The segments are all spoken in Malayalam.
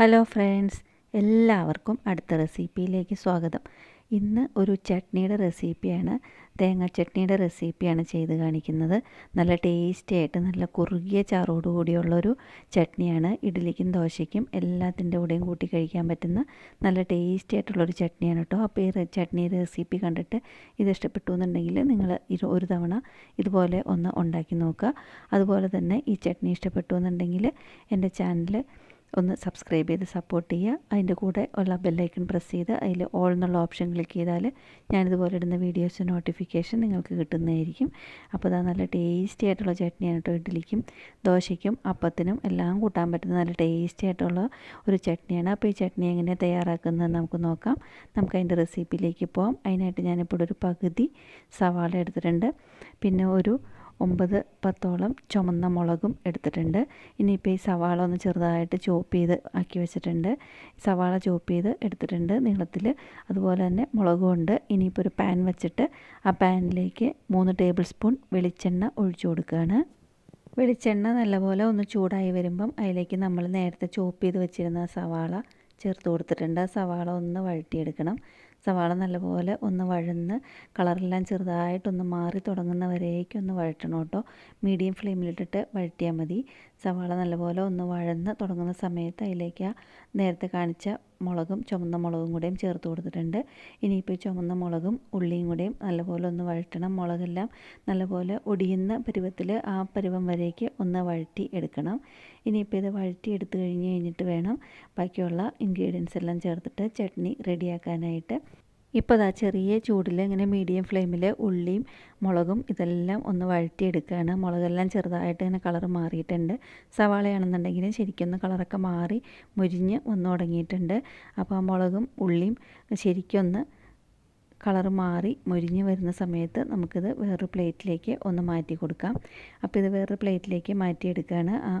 ഹലോ ഫ്രണ്ട്സ് എല്ലാവർക്കും അടുത്ത റെസിപ്പിയിലേക്ക് സ്വാഗതം. ഇന്ന് ഒരു ചട്നിയുടെ റെസിപ്പിയാണ് തേങ്ങ ചട്നിയുടെ റെസിപ്പിയാണ് ചെയ്ത് കാണിക്കുന്നത്. നല്ല ടേസ്റ്റി ആയിട്ട് നല്ല കുറുകിയ ചാറോട് കൂടിയുള്ളൊരു ചട്നിയാണ്. ഇഡ്ഡലിക്കും ദോശയ്ക്കും എല്ലാത്തിന്റെ കൂടെയും കൂട്ടി കഴിക്കാൻ പറ്റുന്ന നല്ല ടേസ്റ്റി ആയിട്ടുള്ളൊരു ചട്നിയാണ് കേട്ടോ. അപ്പോൾ ഈ ചട്നി റെസിപ്പി കണ്ടിട്ട് ഇത് ഇഷ്ടപ്പെട്ടു എന്നുണ്ടെങ്കിൽ നിങ്ങൾ ഒരു തവണ ഇതുപോലെ ഒന്ന് ഉണ്ടാക്കി നോക്കുക. അതുപോലെ തന്നെ ഈ ചട്നി ഇഷ്ടപ്പെട്ടു എന്നുണ്ടെങ്കിൽ എന്റെ ചാനൽ ഒന്ന് സബ്സ്ക്രൈബ് ചെയ്ത് സപ്പോർട്ട് ചെയ്യുക. അതിന്റെ കൂടെ ഉള്ള ബെല്ലൈക്കൺ പ്രസ് ചെയ്ത് അതിൽ ഓൾ എന്നുള്ള ഓപ്ഷൻ ക്ലിക്ക് ചെയ്താൽ ഞാനിതുപോലെ ഇടുന്ന വീഡിയോസ് നോട്ടിഫിക്കേഷൻ നിങ്ങൾക്ക് കിട്ടുന്നതായിരിക്കും. അപ്പോൾ അതാ നല്ല ടേസ്റ്റി ആയിട്ടുള്ള ചട്നിയാണ് കേട്ടോ ഇഡ്ഡലിക്കും ദോശയ്ക്കും അപ്പത്തിനും എല്ലാം കൂട്ടാൻ പറ്റുന്ന നല്ല ടേസ്റ്റി ആയിട്ടുള്ള ഒരു ചട്നിയാണ്. അപ്പോൾ ഈ ചട്നി എങ്ങനെ തയ്യാറാക്കുന്നത് നമുക്ക് നോക്കാം. നമുക്ക് അതിന്റെ റെസിപ്പിയിലേക്ക് പോകാം അതിനായിട്ട് ഞാനിപ്പോൾ ഒരു പകുതി സവാള എടുത്തിട്ടുണ്ട്. പിന്നെ ഒരു ഒമ്പത് പത്തോളം ചുമന്ന മുളകും എടുത്തിട്ടുണ്ട്. ഇനിയിപ്പോൾ ഈ സവാള ഒന്ന് ചെറുതായിട്ട് ചോപ്പ് ചെയ്ത് ആക്കി വെച്ചിട്ടുണ്ട്. സവാള ചോപ്പ് ചെയ്ത് എടുത്തിട്ടുണ്ട് നീളത്തിൽ അതുപോലെ തന്നെ മുളകും ഉണ്ട്. ഇനിയിപ്പോൾ ഒരു പാൻ വെച്ചിട്ട് ആ പാനിലേക്ക് മൂന്ന് ടേബിൾ സ്പൂൺ വെളിച്ചെണ്ണ ഒഴിച്ചു കൊടുക്കുകയാണ്. വെളിച്ചെണ്ണ നല്ലപോലെ ഒന്ന് ചൂടായി വരുമ്പം അതിലേക്ക് നമ്മൾ നേരത്തെ ചോപ്പ് ചെയ്ത് വെച്ചിരുന്ന സവാള ചേർത്ത് കൊടുത്തിട്ടുണ്ട്. സവാള ഒന്ന് വഴറ്റിയെടുക്കണം. സവാള നല്ലപോലെ ഒന്ന് വഴന്ന് കളറെല്ലാം ചെറുതായിട്ടൊന്ന് മാറി തുടങ്ങുന്നവരേക്കും ഒന്ന് വഴറ്റണം കേട്ടോ. മീഡിയം ഫ്ലെയിമിലിട്ടിട്ട് വഴറ്റിയാൽ മതി. സവാള നല്ലപോലെ ഒന്ന് വഴന്ന് തുടങ്ങുന്ന സമയത്ത് അതിലേക്ക് നേരത്തെ കാണിച്ച മുളകും ചുമന്ന മുളകും കൂടെയും ചേർത്ത് കൊടുത്തിട്ടുണ്ട്. ഇനിയിപ്പോൾ ഈ ചുമന്ന മുളകും ഉള്ളിയും കൂടെയും നല്ലപോലെ ഒന്ന് വഴറ്റണം. മുളകെല്ലാം നല്ലപോലെ ഒടിയുന്ന പരുവത്തിൽ ആ പരുവം വരേക്ക് ഒന്ന് വഴറ്റി എടുക്കണം. ഇനിയിപ്പോൾ ഇത് വഴറ്റി എടുത്തു കഴിഞ്ഞ് കഴിഞ്ഞിട്ട് വേണം ബാക്കിയുള്ള ഇൻഗ്രീഡിയൻസ് എല്ലാം ചേർത്തിട്ട് ചട്നി റെഡിയാക്കാനായിട്ട് ഇപ്പോൾ അതാ ചെറിയ ചൂടിൽ ഇങ്ങനെ മീഡിയം ഫ്ലെയിമിൽ ഉള്ളിയും മുളകും ഇതെല്ലാം ഒന്ന് വഴറ്റിയെടുക്കുകയാണ് മുളകെല്ലാം ചെറുതായിട്ട് ഇങ്ങനെ കളർ മാറിയിട്ടുണ്ട്. സവാളയാണെന്നുണ്ടെങ്കിലും ശരിക്കൊന്ന് കളറൊക്കെ മാറി മുരിഞ്ഞ് വന്നു തുടങ്ങിയിട്ടുണ്ട്. അപ്പോൾ ആ മുളകും ഉള്ളിയും ശരിക്കൊന്ന് കളർ മാറി മുരിഞ്ഞ് വരുന്ന സമയത്ത് നമുക്കിത് വേറൊരു പ്ലേറ്റിലേക്ക് ഒന്ന് മാറ്റി കൊടുക്കാം. അപ്പോൾ ഇത് വേറൊരു പ്ലേറ്റിലേക്ക് മാറ്റിയെടുക്കുകയാണ്. ആ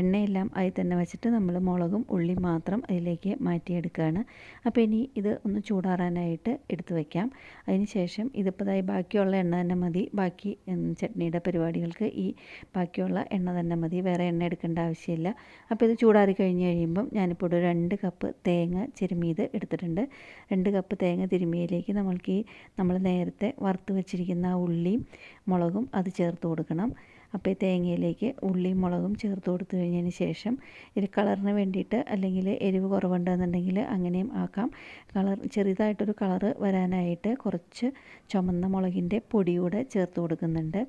എണ്ണയെല്ലാം അതിൽ തന്നെ വെച്ചിട്ട് നമ്മൾ മുളകും ഉള്ളി മാത്രം അതിലേക്ക് മാറ്റിയെടുക്കുകയാണ്. അപ്പോൾ ഇനി ഇത് ഒന്ന് ചൂടാറാനായിട്ട് എടുത്തു വയ്ക്കാം അതിന് ശേഷം ഇതിപ്പോൾ ഇതായി ബാക്കിയുള്ള എണ്ണ തന്നെ മതി. ബാക്കി ചട്നിയുടെ പരിപാടികൾക്ക് ഈ ബാക്കിയുള്ള എണ്ണ തന്നെ മതി. വേറെ എണ്ണ എടുക്കേണ്ട ആവശ്യമില്ല. അപ്പോൾ ഇത് ചൂടാറി കഴിഞ്ഞ് കഴിയുമ്പം ഞാനിപ്പോൾ ഒരു രണ്ട് കപ്പ് തേങ്ങ ചിരുമിയത് എടുത്തിട്ടുണ്ട്. രണ്ട് കപ്പ് തേങ്ങ തിരുമിയിലേക്ക് നമ്മൾ ഈ നമ്മൾ നേരത്തെ വറുത്ത് വെച്ചിരിക്കുന്ന ഉള്ളിയും മുളകും അത് ചേർത്ത് കൊടുക്കണം. അപ്പോൾ തേങ്ങയിലേക്ക് ഉള്ളിയും മുളകും ചേർത്ത് കൊടുത്തു കഴിഞ്ഞതിന് ശേഷം ഇത് കളറിന് വേണ്ടിയിട്ട് അല്ലെങ്കിൽ എരിവ് കുറവുണ്ടെന്നുണ്ടെങ്കിൽ അങ്ങനെയും ആക്കാം. കളർ ചെറുതായിട്ടൊരു കളറ് വരാനായിട്ട് കുറച്ച് ചുമന്ന മുളകിന്റെ പൊടിയൂടെ ചേർത്ത് കൊടുക്കുന്നുണ്ട്.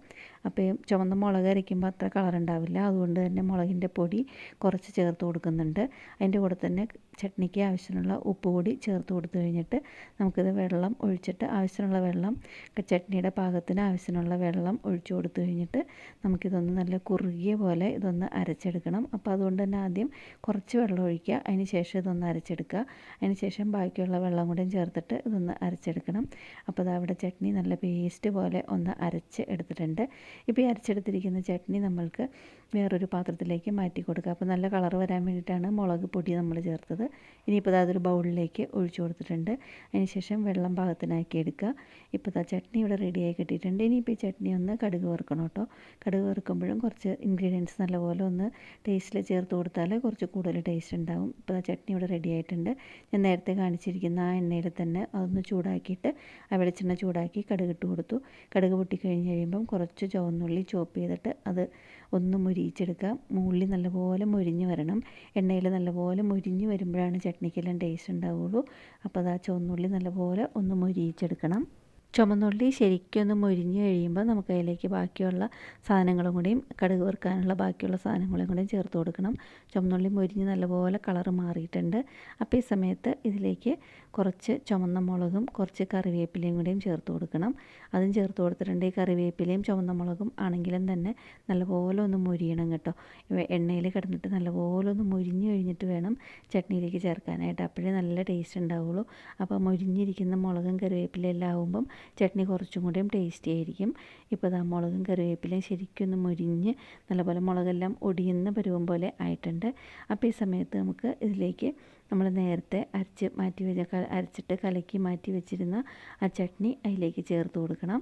അപ്പോൾ ചുവന്ന മുളക് അരയ്ക്കുമ്പോൾ അത്ര കളർ ഉണ്ടാവില്ല. അതുകൊണ്ട് തന്നെ മുളകിന്റെ പൊടി കുറച്ച് ചേർത്ത് കൊടുക്കുന്നുണ്ട്. അതിന്റെ കൂടെ തന്നെ ചട്നിക്ക് ആവശ്യമുള്ള ഉപ്പ് കൂടി ചേർത്ത് കൊടുത്തു കഴിഞ്ഞിട്ട് നമുക്കിത് വെള്ളം ഒഴിച്ചിട്ട് ആവശ്യമുള്ള വെള്ളം ചട്നിയുടെ പാകത്തിന് ആവശ്യമുള്ള വെള്ളം ഒഴിച്ചു കൊടുത്തു കഴിഞ്ഞിട്ട് നമുക്കിതൊന്ന് നല്ല കുറുകിയ പോലെ ഇതൊന്ന് അരച്ചെടുക്കണം. അപ്പോൾ അതുകൊണ്ട് തന്നെ ആദ്യം കുറച്ച് വെള്ളം ഒഴിക്കുക അതിന് ശേഷം ഇതൊന്ന് അരച്ചെടുക്കുക. അതിന് ശേഷം ബാക്കിയുള്ള വെള്ളം കൂടെയും ചേർത്തിട്ട് ഇതൊന്ന് അരച്ചെടുക്കണം. അപ്പോൾ അതവിടെ ചട്നി നല്ല പേസ്റ്റ് പോലെ ഒന്ന് അരച്ച് എടുത്തിട്ടുണ്ട്. ഇപ്പോൾ ഈ അരച്ചെടുത്തിരിക്കുന്ന ചട്നി നമ്മൾക്ക് വേറൊരു പാത്രത്തിലേക്ക് മാറ്റി കൊടുക്കുക അപ്പോൾ നല്ല കളർ വരാൻ വേണ്ടിയിട്ടാണ് മുളക് പൊടി നമ്മൾ ചേർത്തത്. ഇനിയിപ്പോൾ അതൊരു ബൗളിലേക്ക് ഒഴിച്ചു കൊടുത്തിട്ടുണ്ട്. അതിനുശേഷം വെള്ളം പാകത്തിനാക്കി എടുക്കുക. ഇപ്പോൾ ആ ചട്നി ഇവിടെ റെഡിയായി കിട്ടിയിട്ടുണ്ട്. ഇനിയിപ്പോൾ ഈ ചട്നി ഒന്ന് കടുക് വറുക്കണം കേട്ടോ. കടുക് വറുക്കുമ്പോഴും കുറച്ച് ഇൻഗ്രീഡിയൻസ് നല്ലപോലെ ഒന്ന് ടേസ്റ്റിൽ ചേർത്ത് കൊടുത്താൽ കുറച്ച് കൂടുതൽ ടേസ്റ്റ് ഉണ്ടാവും. ഇപ്പോൾ ആ ചട്നി ഇവിടെ റെഡി ആയിട്ടുണ്ട്. ഞാൻ നേരത്തെ കാണിച്ചിരിക്കുന്ന ആ എണ്ണയിൽ തന്നെ അതൊന്ന് ചൂടാക്കിയിട്ട് ആ വെളിച്ചെണ്ണ ചൂടാക്കി കടുകിട്ട് കൊടുത്തു. കടുക് പൊട്ടി കഴിഞ്ഞ് കഴിയുമ്പം കുറച്ച് ചുവന്നുള്ളി ചോപ്പ് ചെയ്തിട്ട് അത് ഒന്ന് മുരിയിച്ചെടുക്കുക. ഉള്ളി നല്ലപോലെ മുരിഞ്ഞ് വരണം. എണ്ണയിൽ നല്ലപോലെ മുരിഞ്ഞ് വരുമ്പോഴാണ് ചട്നിക്കെല്ലാം ടേസ്റ്റ് ഉണ്ടാവുള്ളൂ. അപ്പോൾ അത് ആ ചുവന്നുള്ളി നല്ലപോലെ ഒന്ന് മുരിയിച്ചെടുക്കണം. ചുമന്നുള്ളി ശരിക്കൊന്ന് മൊരിഞ്ഞ് കഴിയുമ്പോൾ നമുക്ക് അതിലേക്ക് ബാക്കിയുള്ള സാധനങ്ങളും കൂടിയും കടുക് വറുക്കാനുള്ള ബാക്കിയുള്ള സാധനങ്ങളും കൂടിയും ചേർത്ത് കൊടുക്കണം. ചുമന്നുള്ളി മൊരിഞ്ഞ് നല്ലപോലെ കളർ മാറിയിട്ടുണ്ട്. അപ്പോൾ ഈ സമയത്ത് ഇതിലേക്ക് കുറച്ച് ചുമന്ന മുളകും കുറച്ച് കറിവേപ്പിലയും കൂടിയും ചേർത്ത് കൊടുക്കണം. അതും ചേർത്ത് കൊടുത്തിട്ടുണ്ട്. ഈ കറിവേപ്പിലയും ചുമന്ന മുളകും ആണെങ്കിലും തന്നെ നല്ലപോലെ ഒന്ന് മൊരിയണം കേട്ടോ. എണ്ണയിൽ കിടന്നിട്ട് നല്ലപോലെ ഒന്ന് മൊരിഞ്ഞ് കഴിഞ്ഞിട്ട് വേണം ചട്നിയിലേക്ക് ചേർക്കാനായിട്ട്. അപ്പോഴേ നല്ല ടേസ്റ്റ് ഉണ്ടാവുള്ളൂ. അപ്പോൾ മുരിഞ്ഞിരിക്കുന്ന മുളകും കറിവേപ്പിലയും എല്ലാം ആകുമ്പം ചട്നി കുറച്ചും കൂടിയും ടേസ്റ്റി ആയിരിക്കും. ഇപ്പോൾ ഇതാ മുളകും കറിവേപ്പിലയും ശരിക്കൊന്ന് മുരിഞ്ഞ് നല്ലപോലെ മുളകെല്ലാം ഒടിയുന്ന പരുവം പോലെ ആയിട്ടുണ്ട്. അപ്പോൾ ഈ സമയത്ത് നമുക്ക് ഇതിലേക്ക് നമ്മൾ നേരത്തെ അരച്ച് മാറ്റി വെച്ച അരച്ചിട്ട് കലക്കി മാറ്റി വെച്ചിരുന്ന ആ ചട്നി അതിലേക്ക് ചേർത്ത് കൊടുക്കണം.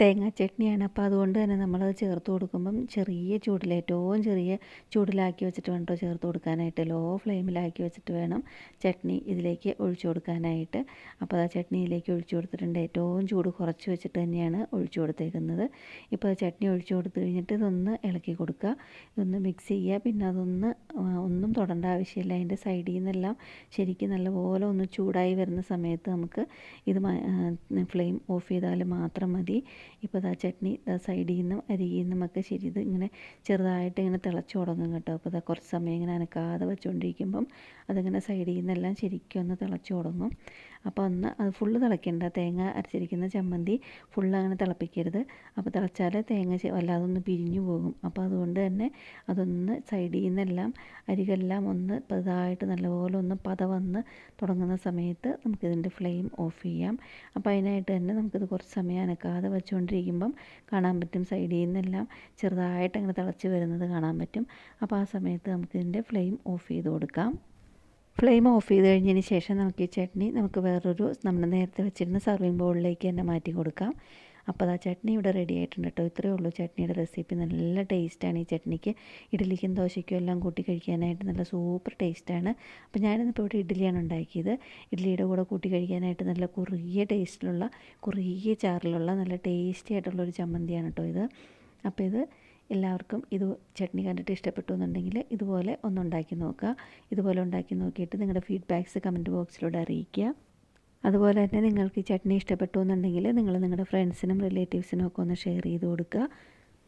തേങ്ങാ ചട്നിയാണ്. അപ്പോൾ അതുകൊണ്ട് തന്നെ നമ്മളത് ചേർത്ത് കൊടുക്കുമ്പം ചെറിയ ചൂടിൽ ഏറ്റവും ചെറിയ ചൂടിലാക്കി വെച്ചിട്ട് വേണം കേട്ടോ ചേർത്ത് കൊടുക്കാനായിട്ട്. ലോ ഫ്ലെയിമിലാക്കി വെച്ചിട്ട് വേണം ചട്നി ഇതിലേക്ക് ഒഴിച്ചു കൊടുക്കാനായിട്ട്. അപ്പോൾ ആ ചട്നിയിലേക്ക് ഒഴിച്ചു കൊടുത്തിട്ടുണ്ട്. ഏറ്റവും ചൂട് കുറച്ച് വെച്ചിട്ട് തന്നെയാണ് ഒഴിച്ചു കൊടുത്തേക്കുന്നത്. ഇപ്പോൾ ചട്നി ഒഴിച്ചു കൊടുത്തു കഴിഞ്ഞിട്ട് ഇതൊന്ന് ഇളക്കി കൊടുക്കുക. ഇതൊന്ന് മിക്സ് ചെയ്യുക. പിന്നെ അതൊന്ന് ഒന്നും തൊടേണ്ട ആവശ്യമില്ല. അതിന്റെ സൈഡിൽ നിന്നെല്ലാം ശരിക്കും നല്ലപോലെ ഒന്ന് ചൂടായി വരുന്ന സമയത്ത് നമുക്ക് ഇത് ഫ്ലെയിം ഓഫ് ചെയ്താൽ മാത്രം മതി. ഇപ്പോൾ ഇതാ ചട്നി സൈഡിൽ നിന്നും അരിയിൽ നിന്നുമൊക്കെ ശരി ഇത് ഇങ്ങനെ ചെറുതായിട്ട് ഇങ്ങനെ തിളച്ച് തുടങ്ങും കേട്ടോ. അപ്പോൾ ഇതാ കുറച്ച് സമയം ഇങ്ങനെ അനക്കാതെ വെച്ചുകൊണ്ടിരിക്കുമ്പം അതിങ്ങനെ സൈഡിൽ നിന്നെല്ലാം ശരിക്കും ഒന്ന് തിളച്ച് തുടങ്ങും. അപ്പോൾ ഒന്ന് അത് ഫുള്ള് തിളയ്ക്കേണ്ട തേങ്ങ അരച്ചിരിക്കുന്ന ചമ്മന്തി ഫുള്ള് അങ്ങനെ തിളപ്പിക്കരുത്. അപ്പോൾ തിളച്ചാൽ തേങ്ങ വല്ലാതെ ഒന്ന് പിരിഞ്ഞു പോകും. അപ്പോൾ അതുകൊണ്ട് തന്നെ അതൊന്ന് സൈഡിൽ നിന്നെല്ലാം അരികെല്ലാം ഒന്ന് പതായിട്ട് നല്ലപോലെ ഒന്ന് പത വന്ന് തുടങ്ങുന്ന സമയത്ത് നമുക്കിതിന്റെ ഫ്ലെയിം ഓഫ് ചെയ്യാം. അപ്പോൾ അതിനായിട്ട് തന്നെ നമുക്കിത് കുറച്ച് സമയം അനക്കാതെ വെച്ചുകൊണ്ടിരിക്കുമ്പം കാണാൻ പറ്റും. സൈഡിൽ നിന്നെല്ലാം ചെറുതായിട്ട് അങ്ങനെ തിളച്ച് വരുന്നത് കാണാൻ പറ്റും. അപ്പോൾ ആ സമയത്ത് നമുക്കിതിന്റെ ഫ്ലെയിം ഓഫ് ചെയ്ത് കൊടുക്കാം. ഫ്ലെയിം ഓഫ് ചെയ്ത് കഴിഞ്ഞതിന് ശേഷം നമുക്ക് ഈ ചട്നി നമുക്ക് വേറൊരു നമ്മൾ നേരത്തെ വെച്ചിരുന്ന സർവിങ് ബൗളിലേക്ക് തന്നെ മാറ്റി കൊടുക്കാം. അപ്പോൾ ആ ചട്നി ഇവിടെ റെഡി ആയിട്ടുണ്ട് കേട്ടോ. ഇത്രയേ ഉള്ളൂ ചട്നിയുടെ റെസിപ്പി നല്ല ടേസ്റ്റാണ് ഈ ചട്നിക്ക്. ഇഡ്ഡലിക്കും ദോശയ്ക്കും എല്ലാം കൂട്ടി കഴിക്കാനായിട്ട് നല്ല സൂപ്പർ ടേസ്റ്റാണ് അപ്പോൾ ഞാനിന്നിപ്പോൾ ഇവിടെ ഇഡ്ഡലിയാണ് ഉണ്ടാക്കിയത്. ഇഡ്ഡലിയുടെ കൂടെ കൂട്ടി കഴിക്കാനായിട്ട് നല്ല കുറുകിയ ടേസ്റ്റിലുള്ള കുറുകിയ ചാറിലുള്ള നല്ല ടേസ്റ്റി ആയിട്ടുള്ള ഒരു ചമ്മന്തിയാണ് കേട്ടോ ഇത്. അപ്പോൾ ഇത് എല്ലാവർക്കും ഇത് ചട്നി കണ്ടിട്ട് ഇഷ്ടപ്പെട്ടു എന്നുണ്ടെങ്കിൽ ഇതുപോലെ ഒന്നുണ്ടാക്കി നോക്കുക. ഇതുപോലെ ഉണ്ടാക്കി നോക്കിയിട്ട് നിങ്ങളുടെ ഫീഡ്ബാക്ക്സ് കമന്റ് ബോക്സിലൂടെ അറിയിക്കുക. അതുപോലെ തന്നെ നിങ്ങൾക്ക് ഈ ചട്നി ഇഷ്ടപ്പെട്ടു എന്നുണ്ടെങ്കിൽ നിങ്ങൾ നിങ്ങളുടെ ഫ്രണ്ട്സിനും റിലേറ്റീവ്സിനും ഒക്കെ ഒന്ന് ഷെയർ ചെയ്ത് കൊടുക്കുക.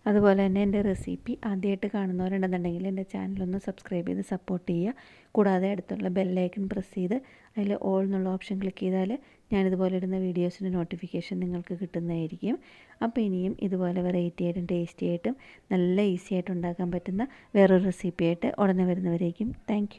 അതുപോലെ തന്നെ എന്റെ റെസിപ്പി ആദ്യമായിട്ട് കാണുന്നവരുണ്ടെന്നുണ്ടെങ്കിൽ എന്റെ ചാനലൊന്ന് സബ്സ്ക്രൈബ് ചെയ്ത് സപ്പോർട്ട് ചെയ്യുക. കൂടാതെ അടുത്തുള്ള ബെല്ലൈക്കൺ പ്രസ് ചെയ്ത് അതിൽ ഓൾ എന്നുള്ള ഓപ്ഷൻ ക്ലിക്ക് ചെയ്താൽ ഞാനിതുപോലെ ഇടുന്ന വീഡിയോസിന്റെ നോട്ടിഫിക്കേഷൻ നിങ്ങൾക്ക് കിട്ടുന്നതായിരിക്കും. അപ്പോൾ ഇനിയും ഇതുപോലെ വെറൈറ്റി ആയിട്ടും ടേസ്റ്റി ആയിട്ടും നല്ല ഈസി ആയിട്ട് ഉണ്ടാക്കാൻ പറ്റുന്ന വേറൊരു റെസിപ്പിയായിട്ട് ഉടനെ വരുന്നവരേക്കും. താങ്ക്